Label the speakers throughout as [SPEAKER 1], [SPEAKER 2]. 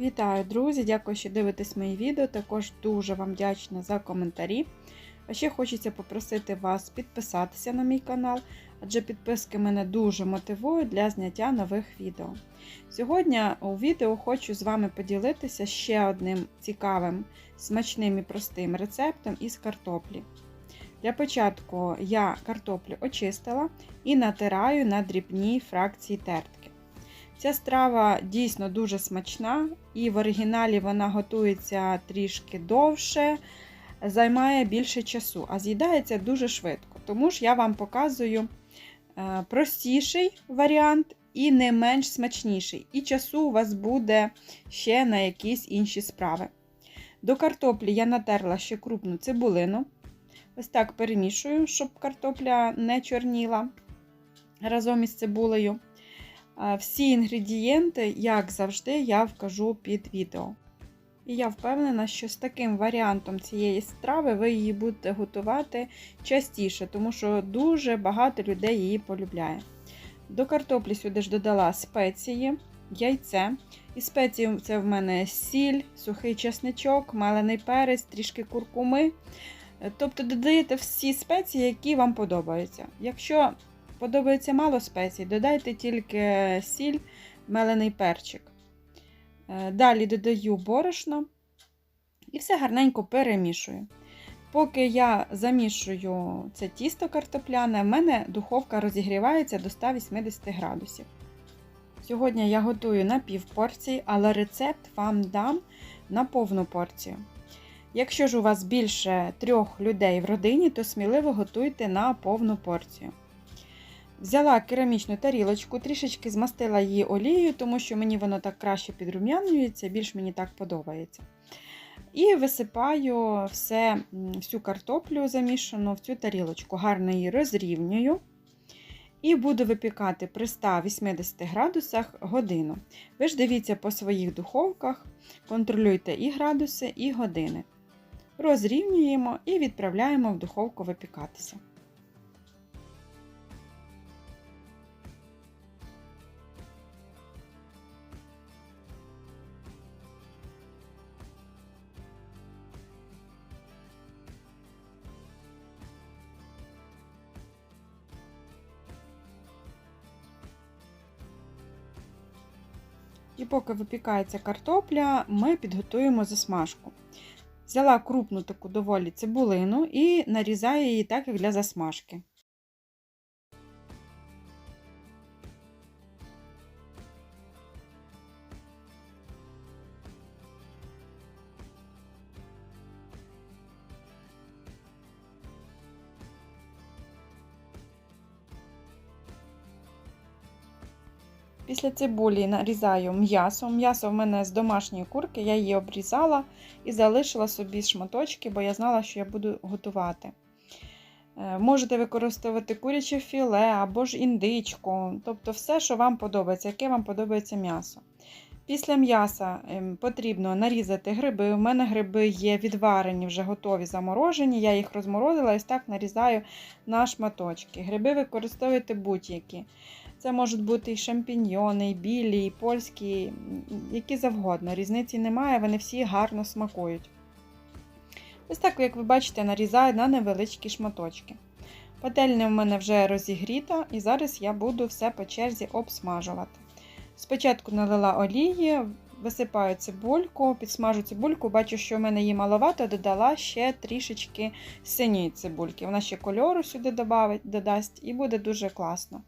[SPEAKER 1] Вітаю, друзі! Дякую, що дивитесь мої відео. Також дуже вам вдячна за коментарі. А ще хочеться попросити вас підписатися на мій канал, адже підписки мене дуже мотивують для зняття нових відео. Сьогодні у відео хочу з вами поділитися ще одним цікавим, смачним і простим рецептом із картоплі. Для початку я картоплю очистила і натираю на дрібній фракції тертки. Ця страва дійсно дуже смачна, і в оригіналі вона готується трішки довше, займає більше часу, а з'їдається дуже швидко. Тому ж я вам показую е, простіший варіант і не менш смачніший. І часу у вас буде ще на якісь інші справи. До картоплі я натерла ще крупну цибулину. Ось так перемішую, щоб картопля не чорніла разом із цибулею. Всі інгредієнти, як завжди, я вкажу під відео. І я впевнена, що з таким варіантом цієї страви ви її будете готувати частіше, тому що дуже багато людей її полюбляє. До картоплі сюди ж додала спеції, яйце. І спеції це в мене сіль, сухий чесничок, мелений перець, трішки куркуми. Тобто додаєте всі спеції, які вам подобаються. Якщо подобається мало спецій, додайте тільки сіль, мелений перчик. Далі додаю борошно і все гарненько перемішую. Поки я замішую це тісто картопляне, в мене духовка розігрівається до 180 градусів. Сьогодні я готую на пів порції, але рецепт вам дам на повну порцію. Якщо ж у вас більше трьох людей в родині, то сміливо готуйте на повну порцію. Взяла керамічну тарілочку, трішечки змастила її олією, тому що мені воно так краще підрум'янюється, більш мені так подобається. І висипаю все, всю картоплю замішану в цю тарілочку, гарно її розрівнюю. І буду випікати при 180 градусах годину. Ви ж дивіться по своїх духовках, контролюйте і градуси, і години. Розрівнюємо і відправляємо в духовку випікатися. І поки випікається картопля, ми підготуємо засмажку. Взяла крупну таку доволі цибулину і нарізаю її так, як для засмажки. Після цибулі нарізаю м'ясо. М'ясо в мене з домашньої курки, я її обрізала і залишила собі шматочки, бо я знала, що я буду готувати. Е, можете використовувати куряче філе або ж індичку, тобто все, що вам подобається, яке вам подобається м'ясо. Після м'яса ем, потрібно нарізати гриби. У мене гриби є відварені, вже готові заморожені. Я їх розморозила і так нарізаю на шматочки. Гриби використовуйте будь-які. Це можуть бути і шампіньйони, і білі, і польські, які завгодно. Різниці немає, вони всі гарно смакують. Ось так, як ви бачите, нарізаю на невеличкі шматочки. Пательня в мене вже розігріта, і зараз я буду все по черзі обсмажувати. Спочатку налила олії, висипаю цибульку, підсмажу цибульку, бачу, що в мене її маловато, додала ще трішечки синьої цибульки. Вона ще кольору сюди додасть і буде дуже класно.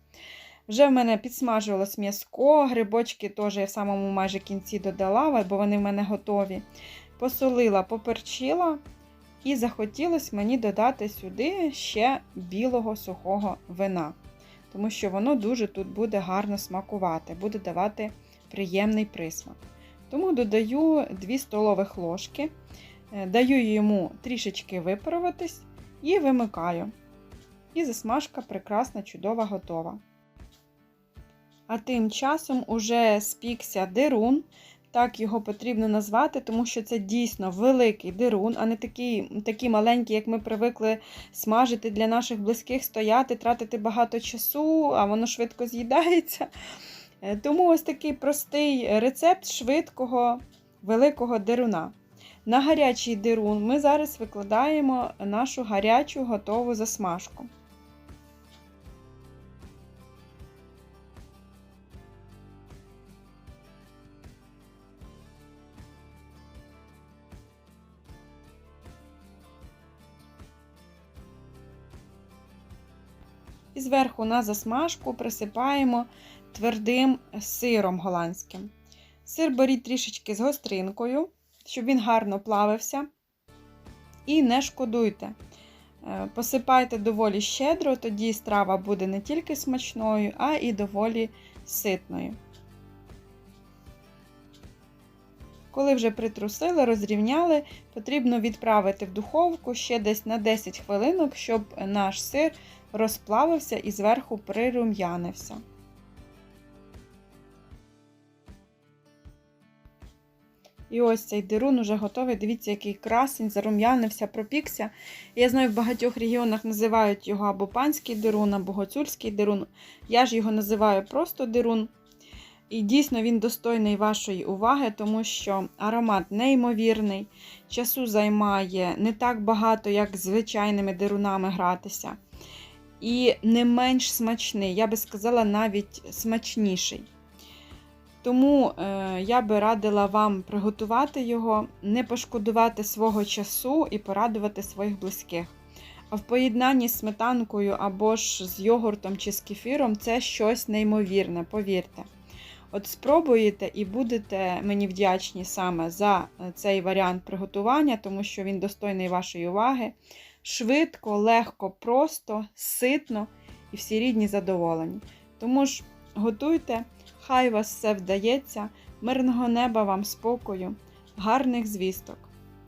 [SPEAKER 1] Вже в мене підсмажувалось м'язко, грибочки теж я в самому майже кінці додала, бо вони в мене готові. Посолила, поперчила, і захотілося мені додати сюди ще білого сухого вина, тому що воно дуже тут буде гарно смакувати, буде давати приємний присмак. Тому додаю 2 столових ложки, е, даю йому трішечки випаруватись і вимикаю. І засмажка прекрасна, чудова, готова. А тим часом уже спікся дерун. Так його потрібно назвати, тому що це дійсно великий дерун, а не такий такий маленький, як ми привикли смажити для наших близьких, стояти, тратити багато часу, а воно швидко з'їдається. Е, тому ось такий простий рецепт швидкого великого деруна. На гарячий дерун ми зараз викладаємо нашу гарячу готову засмажку. І зверху на засмажку присипаємо твердим сиром голландським. Сир беріть трішечки з гостринкою, щоб він гарно плавився. І не шкодуйте. Е, Посипайте доволі щедро, тоді страва буде не тільки смачною, а і доволі ситною. Коли вже притрусили, розрівняли, потрібно відправити в духовку ще десь на 10 хвилинок, щоб наш сир розплавився і зверху прирум'янився. І ось цей дирун уже готовий. Дивіться, який красень, зарум'янився, пропікся. Я знаю, в багатьох регіонах називають його або панський дирун, або гоцульський дирун. Я ж його називаю просто дирун. І дійсно він достойний вашої уваги, тому що аромат неймовірний, часу займає не так багато, як звичайними дирунами гратися. І не менш смачний, я би сказала, навіть смачніший. Тому е, я би радила вам приготувати його, не пошкодувати свого часу і порадувати своїх близьких. А в поєднанні з сметанкою або ж з йогуртом чи з кефіром це щось неймовірне, повірте. От спробуєте і будете мені вдячні саме за цей варіант приготування, тому що він достойний вашої уваги. Швидко, легко, просто, ситно і всі рідні задоволені. Тому ж готуйте, хай вас все вдається, мирного неба вам спокою, гарних звісток.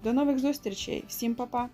[SPEAKER 1] До нових зустрічей, всім па-па!